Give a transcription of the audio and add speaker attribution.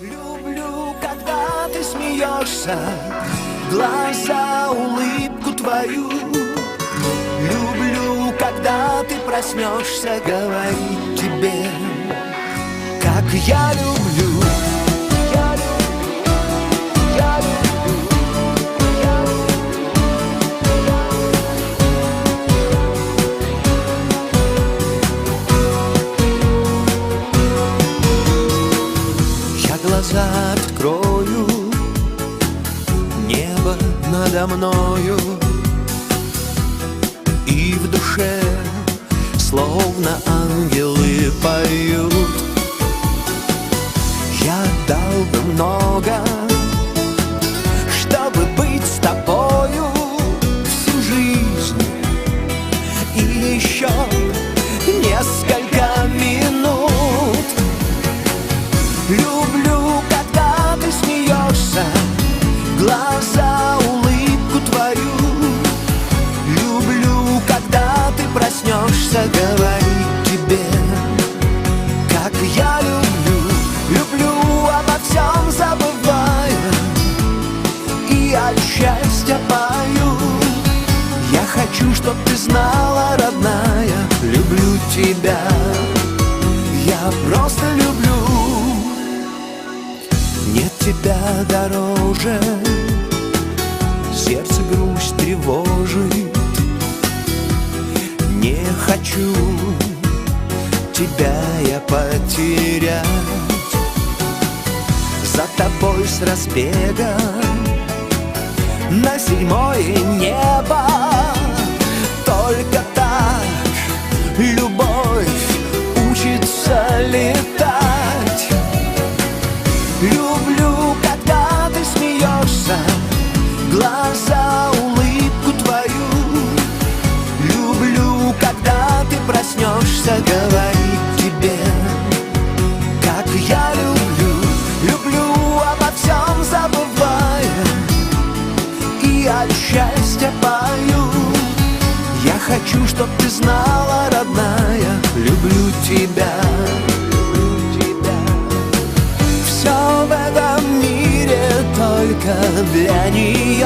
Speaker 1: Люблю, когда ты смеешься, глаза, улыбку твою. Люблю, когда ты проснешься, говорить тебе, как я люблю. Глаза открою, небо надо мною, И в душе словно ангелы поют. Я дал бы много, Я хочу, чтоб ты знала, родная, люблю тебя. Я просто люблю. Нет тебя дороже Сердце грусть тревожит Не хочу тебя я потерять За тобой с разбега На седьмое небо хочу, чтоб ты знала, родная, люблю тебя. Люблю. Все в этом мире только для нее